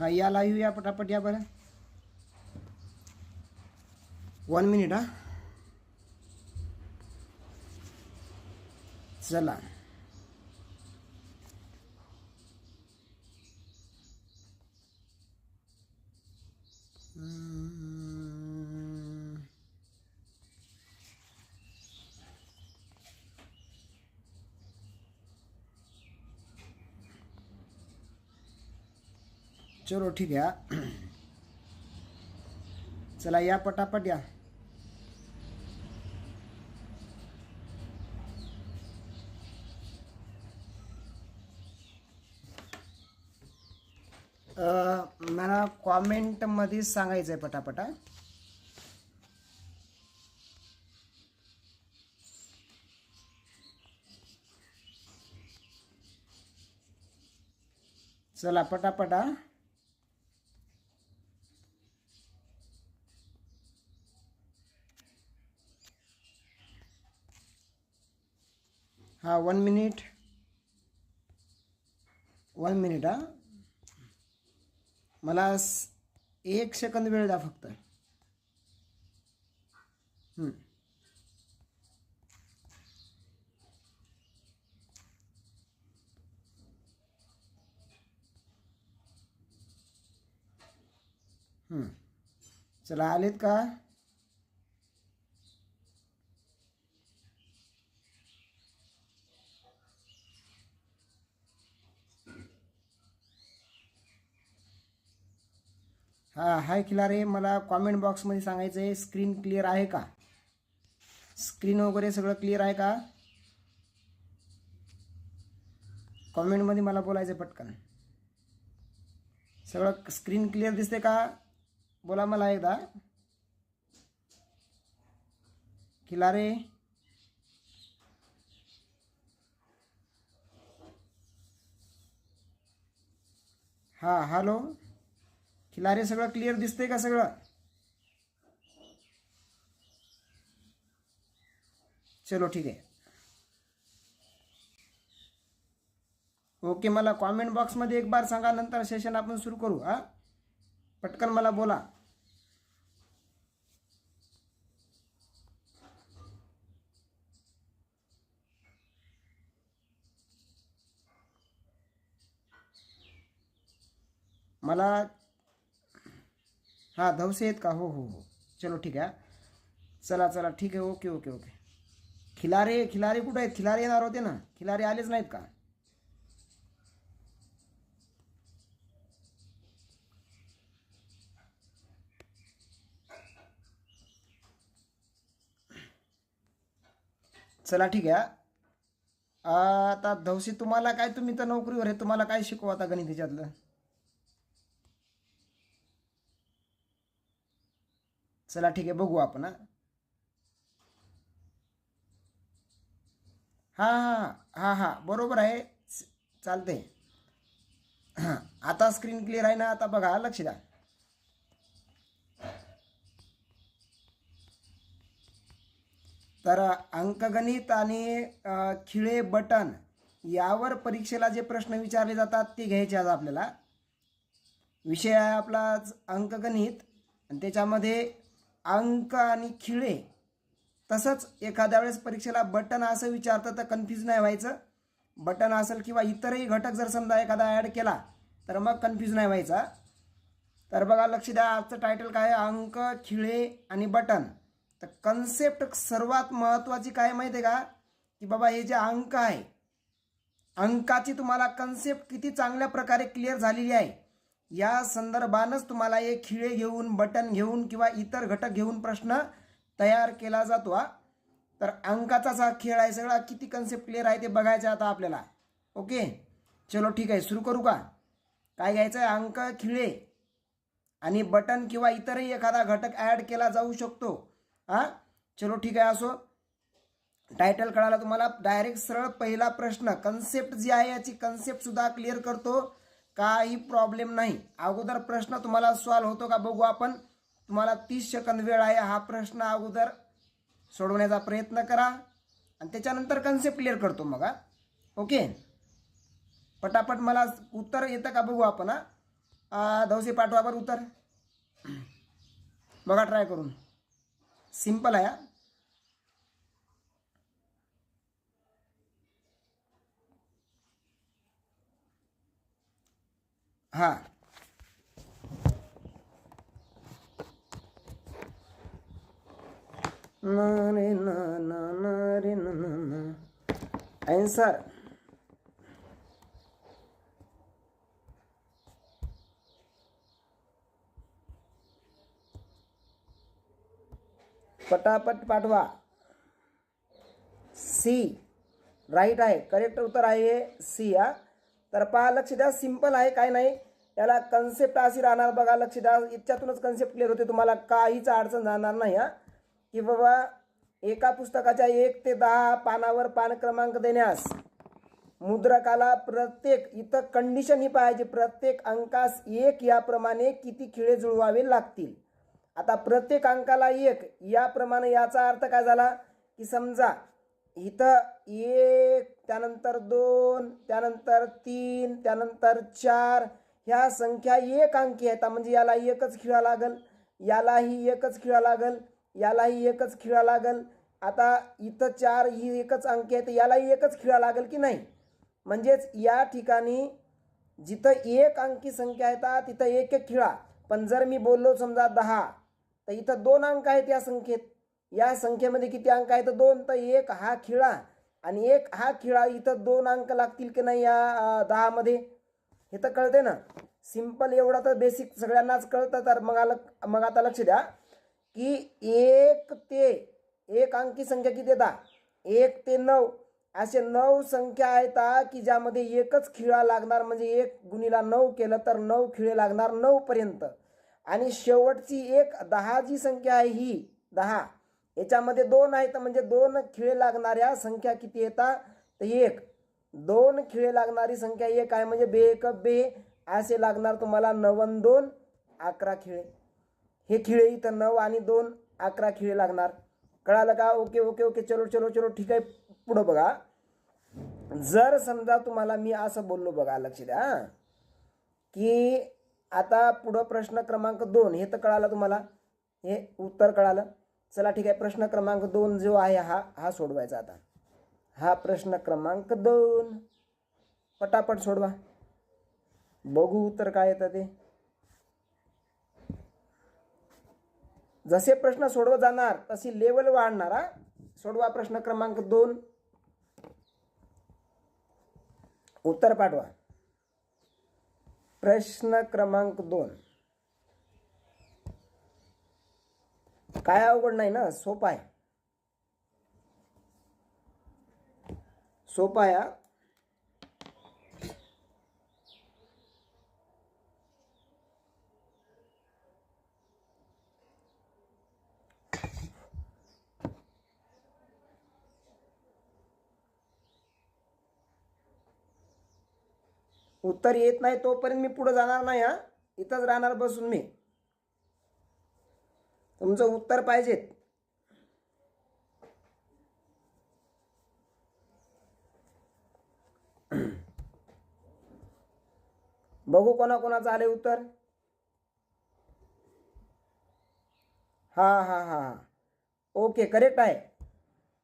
हा या लाईव्ह या पटापट या बरं. वन मिनिट हा. चला. हम्म. चलो ठीक आहे चला या पटापट या। मला कॉमेंटमध्ये सांगायचं आहे पटापटा चला पटापटा हा वन मिनिट वन मिनिट हा. मला एक सेकंद वेळ द्या फक्त. चला आलेत का? हाय खिलारे मला कॉमेंट बॉक्समध्ये सांगायचं आहे स्क्रीन क्लिअर आहे का? स्क्रीन वगैरे सगळं क्लिअर आहे का? कॉमेंटमध्ये मला बोलायचं आहे पटकन. सगळं स्क्रीन क्लिअर दिसते का? बोला मला एकदा. खिलारे हां हॅलो? खिलारे सगळं क्लिअर दिसतंय का सगळं? चलो ठीक आहे. ओके मला कॉमेंट बॉक्समध्ये एक बार सांगा नंतर सेशन आपण सुरू करू हां? पटकन मला बोला. मला हां धवसे आहेत का? हो हो हो. चलो ठीक आहे. चला चला ठीक आहे. Okay okay okay. Khilare Khilare कुठे आहेत? खिलारे येणार होते ना? खिलारे आलेच नाहीत का? चला ठीक आहे. आता धवसे तुम्हाला काय? तुम्ही तर नोकरीवर आहे. तुम्हाला काय शिकवू आता गणित ह्याच्यातलं चला ठीक आहे बघू आपण हां. हां हां हां हां बरोबर आहे. चालते हां आता स्क्रीन क्लिअर आहे ना आता बघा लक्ष द्या. तर अंकगणित आणि खिळे बटन यावर परीक्षेला जे प्रश्न विचारले जातात ते घ्यायचे आज आपल्याला. विषय आहे आपला अंकगणित. आणि त्याच्यामध्ये अंक आणि खिळे. तसंच एखाद्या वेळेस परीक्षेला बटन असं विचारतं तर कन्फ्यूज नाही व्हायचं. बटन असेल किंवा इतरही घटक जर समजा एखादा ॲड केला तर मग कन्फ्यूज नाही व्हायचा. तर बघा लक्ष द्या आजचं टायटल काय आहे? अंक खिळे आणि बटन. तर कन्सेप्ट सर्वात महत्त्वाची काय माहिती आहे का? की बाबा हे जे अंक आहे अंकाची तुम्हाला कन्सेप्ट किती चांगल्या प्रकारे क्लिअर झालेली आहे. या संदर्भानंच तुम्हाला हे खिळे घेऊन बटन घेऊन किंवा इतर घटक घेऊन प्रश्न तयार केला जातो हा. तर अंकाचाच हा खेळ आहे सगळा. किती कन्सेप्ट क्लिअर आहे ते बघायचं आता आपल्याला. ओके? चलो ठीक आहे. सुरू करू का? काय घ्यायचं आहे अंक खिळे आणि बटन किंवा इतरही एखादा घटक ॲड केला जाऊ शकतो हां. चलो ठीक आहे. असो. टायटल कळाला तुम्हाला? डायरेक्ट सरळ पहिला प्रश्न. कन्सेप्ट जी आहे याची कन्सेप्टसुद्धा क्लिअर करतो. काही प्रॉब्लेम नाही. अगोदर प्रश्न तुम्हाला सॉल्व होतो का बघू आपण. तुम्हाला तीस सेकंद वेळ आहे. हा प्रश्न अगोदर सोडवण्याचा प्रयत्न करा. आणि त्याच्यानंतर कन्सेप्ट क्लिअर करतो मग ओके पटापट मला उत्तर येतं का बघू आपण हा. धवसे पाठवा बरं उत्तर. बघा ट्राय करून. सिंपल आहे हा. हा ना ना ना ना ना ना ना। आन्सर पटापट पाठवा। सी राइट आहे करेक्ट उत्तर आहे सी हा। तर पहा लक्ष द्या. सिंपल आहे काय नाही. याला कन्सेप्ट अशी राहणार बघा लक्ष द्या. याच्यातूनच कन्सेप्ट क्लिअर होते तुम्हाला. काहीच अडचण जाणार नाही हा. की बाबा एका पुस्तकाच्या एक ते दहा पानावर पान क्रमांक देण्यास मुद्रकाला प्रत्येक इथं कंडिशन ही पाहिजे प्रत्येक अंकास एक याप्रमाणे किती खिळे जुळवावे लागतील. आता प्रत्येक अंकाला एक याप्रमाणे याचा अर्थ काय झाला? की समजा इथं एक त्यानंतर दोन त्यानंतर तीन त्यानंतर चार ह्या संख्या एक अंकी आहेत. म्हणजे याला एकच खिळा लागल यालाही एकच खिळा लागल यालाही एकच खिळा लागल. आता इथं चार ही एकच अंकी आहेत यालाही एकच खिळा लागल की नाही? म्हणजेच या ठिकाणी जिथं एक अंकी संख्या येतात तिथं एक एक खिळा. पण जर मी बोललो समजा दहा तर इथं दोन अंक आहेत या संख्येत. या संख्येमध्ये किती अंक आहेत? दोन तर एक हा खिळा. आणि एक हा खिळा इथं दोन अंक लागतील की नाही या दहामध्ये? हे तर कळते ना. सिंपल एवढा तर बेसिक सगळ्यांनाच कळतं. तर मग आलं मग आता लक्ष द्या. की एक ते एक अंकी संख्या किती येतात एक ते नऊ. असे नऊ संख्या आहेत की ज्यामध्ये एकच खिळा लागणार म्हणजे एक गुणीला नऊ केलं तर नऊ खिळे लागणार नऊपर्यंत. आणि शेवटची एक दहा जी संख्या आहे ही दहा. याच्यामध्ये दोन आहेत म्हणजे दोन खिळे लागणाऱ्या संख्या किती येतात तर एक. दोन खिळे लागणारी संख्या एक आहे म्हणजे बे एक बे असे लागणार तुम्हाला नवन दोन अकरा खिळे. हे खिळे इथं नऊ आणि दोन अकरा खिळे लागणार. कळालं का? Okay okay okay. चलो चलो चलो. ठीक आहे. पुढं बघा. जर समजा तुम्हाला मी असं बोललो बघा लक्ष द्या की आता पुढं प्रश्न क्रमांक दोन हे तर कळालं तुम्हाला. हे उत्तर कळालं. चला ठीक आहे प्रश्न क्रमांक दोन जो आहे हा हा सोडवायचा आता. हा प्रश्न क्रमांक दोन. पटापट सोडवा. बघू उत्तर काय येतं ते. जसे प्रश्न सोडवत जाणार तशी लेवल वाढणार हा. सोडवा प्रश्न क्रमांक दोन. उत्तर पाठवा. प्रश्न क्रमांक दोन. काय अवघड नाही ना सोपा आहे. सोपा आहे हा. उत्तर येत नाही तोपर्यंत मी पुढे जाणार नाही हा. इथंच राहणार बसून मी. तुमचं उत्तर पाहिजेत. बघू कोणाकोणाचं आले उत्तर. हा हा हा ओके करेक्ट आहे.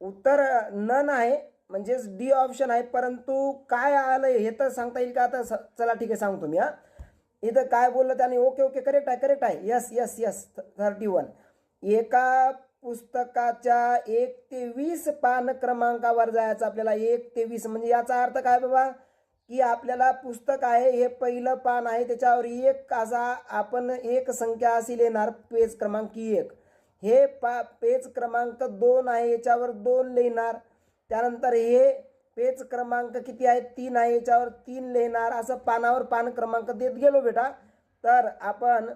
उत्तर नन आहे म्हणजेच डी ऑप्शन आहे परंतु काय आलं हे तर सांगता येईल का? आता स- चला ठीक आहे सांगतो मी हा. इथं काय बोललं त्याने? ओके ओके करेक्ट आहे करेक्ट आहे. Yes yes yes thirty one एका पुस्तकाच्या एक ते वीस पान क्रमांकावर जायचं आपल्याला. एक ते वीस म्हणजे याचा अर्थ काय बाबा? की आपल्याला पुस्तक आहे हे पहिलं पान आहे त्याच्यावर एक असा आपण एक संख्या अशी लिहिणार पेज क्रमांक एक. हे पा पेज क्रमांक दोन आहे याच्यावर दोन लिहिणार. त्यानंतर हे पेज क्रमांक किती आहे? तीन आहे याच्यावर तीन लिहिणार. असं पानावर पान क्रमांक देत गेलो बेटा. तर आपण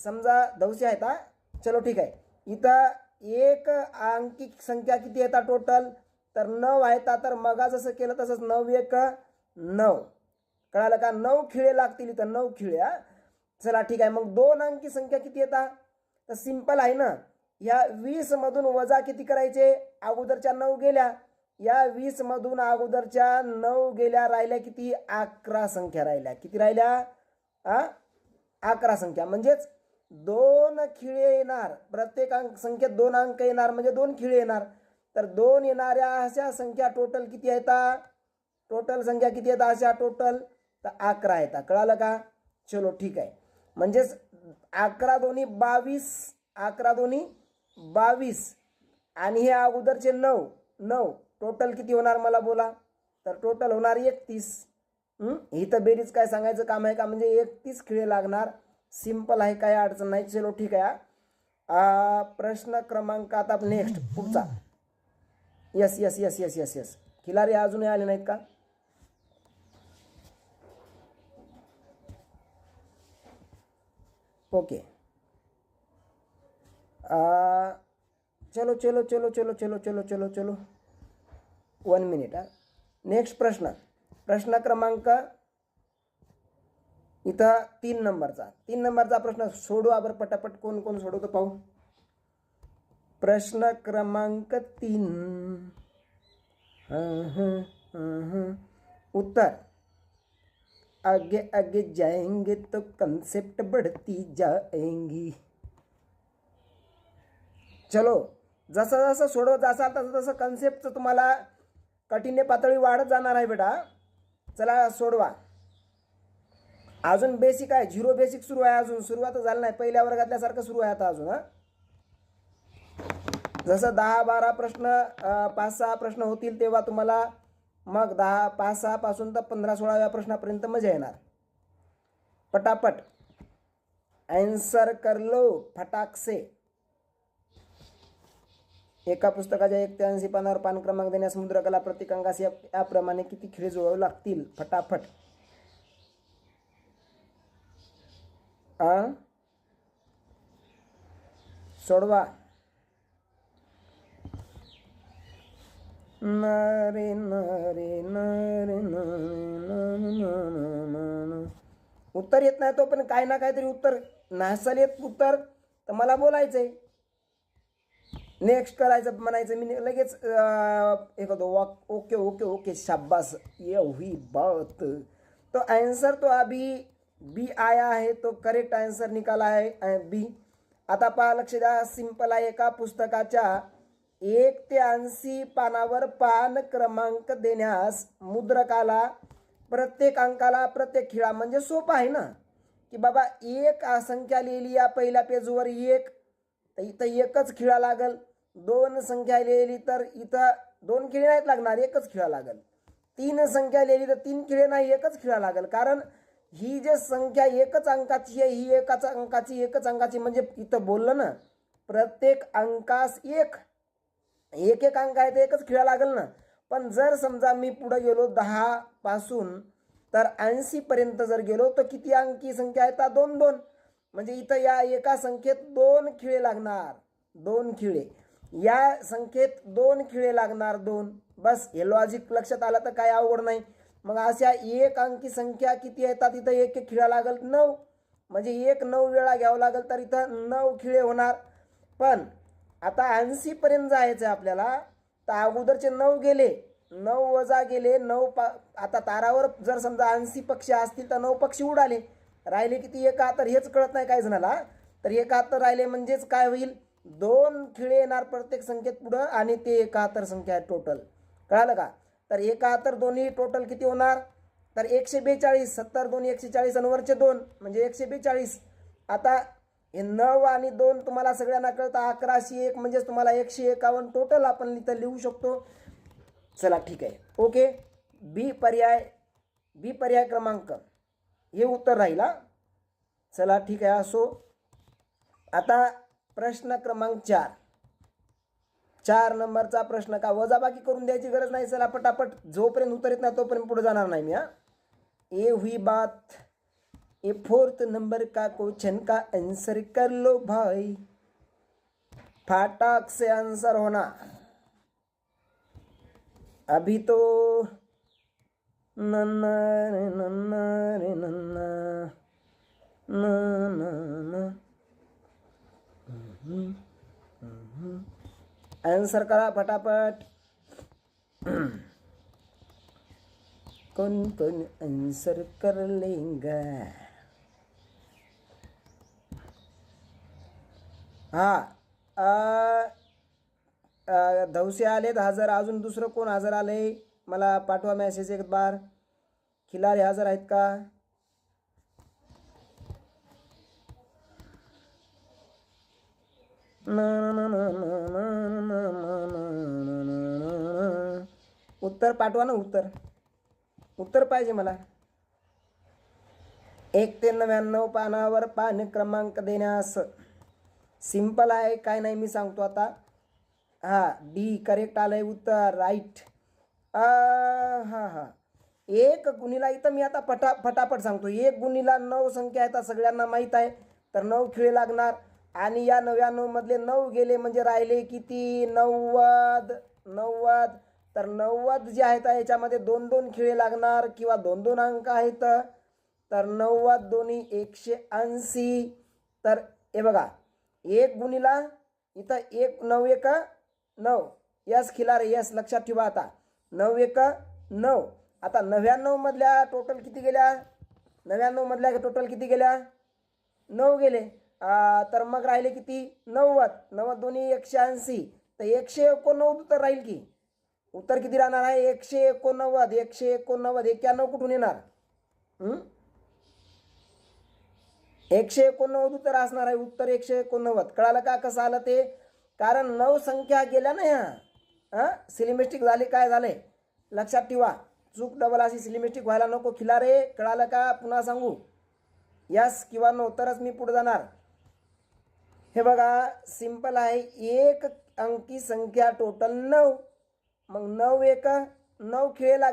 समजा दवशी आहेत हा? चलो ठीक आहे. इथं एक अंकी संख्या किती येतात टोटल तर नऊ आहेत. तर मगा जसं केलं तसंच नऊ एक नऊ. कळालं का? नऊ खिळे लागतील इथं. नऊ खिळे हा? चला ठीक आहे. मग दोन अंकी संख्या किती येतात तर सिंपल आहे ना? या वीसमधून वजा किती करायचे? अगोदरच्या नऊ गेल्या. या वीसमधून अगोदरच्या नऊ गेल्या राहिल्या किती? अकरा संख्या राहिल्या. किती राहिल्या? आ अकरा संख्या. म्हणजेच दोन खिळे येणार प्रत्येक अंक संख्येत दोन अंक येणार म्हणजे दोन खिळे येणार. तर दोन येणाऱ्या अशा संख्या टोटल किती आहेत? टोटल संख्या किती आहेत अशा? टोटल तर अकरा आहेत. कळालं का? चलो ठीक आहे. म्हणजेच अकरा दोन्ही बावीस अकरा दोन्ही बावीस. आणि हे अगोदरचे नऊ नऊ. टोटल किती होणार मला बोला? तर टोटल होणार एकतीस. ही? इथं बेरीज काय सांगायचं काम आहे का? म्हणजे एकतीस खिळे लागणार. सिंपल आहे काय अडचण नाही चलो ठीक आहे प्रश्न क्रमांक आता नेक्स्ट पुढचा. Yes yes yes yes yes yes Khilari अजूनही आले नाहीत का? ओके चलो चलो चलो चलो चलो चलो चलो चलो. वन मिनिट हा. नेक्स्ट प्रश्न. प्रश्न क्रमांक इथं तीन नंबरचा. तीन नंबरचा प्रश्न सोडू आपण पटापट. कोण कोण सोडवतो पाहू? प्रश्न क्रमांक तीन. उत्तर. आगे आगे जाएंगे तो कंसेप्ट बढ़ती जाएंगी. चलो जसं जसं सोडवत असाल तसं तसं कन्सेप्टचं तुम्हाला कठीण्य पातळी वाढत जाणार आहे बेटा. चला सोडवा. अजून बेसिक आहे. झिरो बेसिक सुरू आहे अजून. सुरुवात झालं नाही. पहिल्या वर्गातल्यासारखं सुरू आहे आता अजून हां. जसं दहा बारा प्रश्न पाच सहा प्रश्न होतील तेव्हा तुम्हाला मग दहा पाच सहापासून तर पंधरा सोळाव्या प्रश्नापर्यंत मजा येणार. पटापट. ॲन्सर करलो फटाक से. एका पुस्तकाच्या एक ते ऐंशी पानावर पान क्रमांक देण्यास समुद्रकला प्रतिकांकास याप्रमाणे किती खिळे जुळवावे लागतील? फटाफट. आ सोडवा नरे नरे नरे नरे उत्तर येत नाही तो पण काय ना काहीतरी उत्तर नसाल येत उत्तर तर मला बोलायचंय नेक्स्ट करायचं म्हणायचं मी लगेच हे करतो वॉक ओके ओके ओके शाब्बास ये हुई बात तो आन्सर तो अभी बी आया है तो करेक्ट आन्सर निकाला है बी. आता पहा लक्ष द्या सिंपल आहे एका पुस्तकाच्या. एक ते ऐंशी पानावर पान क्रमांक देण्यास मुद्रकाला प्रत्येक अंकाला प्रत्येक खिळा म्हणजे सोपं आहे ना? की बाबा एक संख्या लिहिली या पहिल्या पेजवर एक तर इथं एकच खिळा लागल. दोन संख्या लिहिली तर इथं दोन खिळे नाहीत लागणार एकच खिळा लागल. तीन संख्या लिहिली तर तीन खिळे नाही एकच खिळा लागल. कारण ही जे संख्या एकच अंकाची आहे ही एकाच अंकाची एकच अंकाची म्हणजे इथं बोललं ना प्रत्येक अंकास एक. एक एक अंक आहे तर एकच खेळा लागेल ना. पण जर समजा मी पुढे गेलो दहा पासून तर ऐंशी पर्यंत जर गेलो तर किती अंकी संख्या आहे तर दोन दोन. म्हणजे इथं या एका संख्येत दोन खिळे लागणार. दोन खिळे. या संख्येत दोन खिळे लागणार दोन. बस हे लॉजिक लक्षात आलं तर काय अवघड नाही. मग अशा एक अंकी संख्या किती येतात इथं एक एक खिळा लागल नऊ. म्हणजे एक नऊ वेळा घ्यावं लागेल तर इथं नऊ खिळे होणार. पण आता ऐंशीपर्यंत जायचं आहे आपल्याला. तर अगोदरचे नऊ गेले. नऊ वजा गेले नऊ पा आता तारावर जर समजा ऐंशी पक्षी असतील तर नऊ पक्षी उडाले. राहिले किती एकाहत्तर हेच कळत नाही काय जणाला. तर एकाहत्तर राहिले म्हणजेच काय होईल? दोन खिळे येणार प्रत्येक संख्येत पुढं आणि ते एकाहत्तर संख्या आहे टोटल कळालं का? तर एकाहत्तर दोन्ही टोटल किती होणार? तर एकशे बेचाळीस सत्तर दोन एकशे चाळीस आणि वरचे दोन म्हणजे एकशे बेचाळीस. आता हे नऊ आणि दोन तुम्हाला सगळ्यांना कळतं अकराशे एक म्हणजेच तुम्हाला एकशे एकावन्न टोटल आपण इथं लिहू शकतो. चला ठीक आहे. ओके? बी पर्याय बी पर्याय क्रमांक. हे उत्तर राहील चला ठीक आहे असो. आता प्रश्न क्रमांक चार. चार नंबरचा प्रश्न का वजाबाकी करून द्यायची गरज नाही चला पटापट जोपर्यंत उत्तर येत नाही तोपर्यंत पुढे जाणार नाही मी हा ए हुई बात ए फोर्थ नंबर का क्वेश्चन का आंसर कर लो भाई फाटाक से आंसर होना अभी तो नन्ना रे नन्ना रे नन्ना ना ना ना आंसर करा फटाफट. कौन कौन आंसर कर लेगा? हा धवसे आलेत हजर. अजून दुसरं कोण हजर आले? मला पाठवा मेसेज एक बार. खिलारे हजर आहेत का? ना ना ना ना. उत्तर पाठवा ना उत्तर. उत्तर पाहिजे मला. एक ते नव्याण्णव पानावर पान क्रमांक देण्यास सिंपल आहे काय नाही मी सांगतो आता. हा डी करेक्ट आलंय उत्तर राईट हा हा. एक गुणीला इथं मी आता फटा फटाफट सांगतो. एक गुणीला नऊ संख्या आहेत सगळ्यांना माहीत आहे. तर नऊ खिळे लागणार. आणि या नव्याण्णवमधले नऊ गेले म्हणजे राहिले किती? नव्वद. नव्वद. तर नव्वद जे आहेत याच्यामध्ये दोन दोन खिळे लागणार किंवा दोन दोन अंक आहेत. तर नव्वद दोन्ही एकशे ऐंशी. तर हे बघा एक गुणीला इथं एक नऊ एक नऊ. यस खिलार यस लक्षात ठेवा आता. नऊ एक नऊ. आता नव्याण्णवमधल्या टोटल किती गेल्या? नव्याण्णवमधल्या टोटल किती गेल्या? नऊ गेले. तर मग राहिले किती? नव्वद. नव्वद दोन्ही एकशे ऐंशी. तर एकशे एकोणनव्वद तर राहील की. उत्तर किती राहणार आहे? एकशे एकोणनव्वद एकशे एकोणनव्वद एक्क्याण्णव कुठून येणार? एकशे एकोणनव्वद उत्तर असणार आहे. उत्तर एकशे एकोणनव्वद. कळालं का कसं आलं ते? कारण नऊ संख्या गेल्या ना ह्या हां? सिलिमिस्टिक झाली काय झाले? लक्षात ठेवा. चूक डबल अशी सिलिमिस्टिक व्हायला नको. खिला रे. कळालं का? पुन्हा सांगू. यस किंवा नो तरच मी पुढे जाणार. हे बघा सिंपल आहे. एक अंकी संख्या टोटल नऊ. मग नऊ एक नऊ खेळ लाग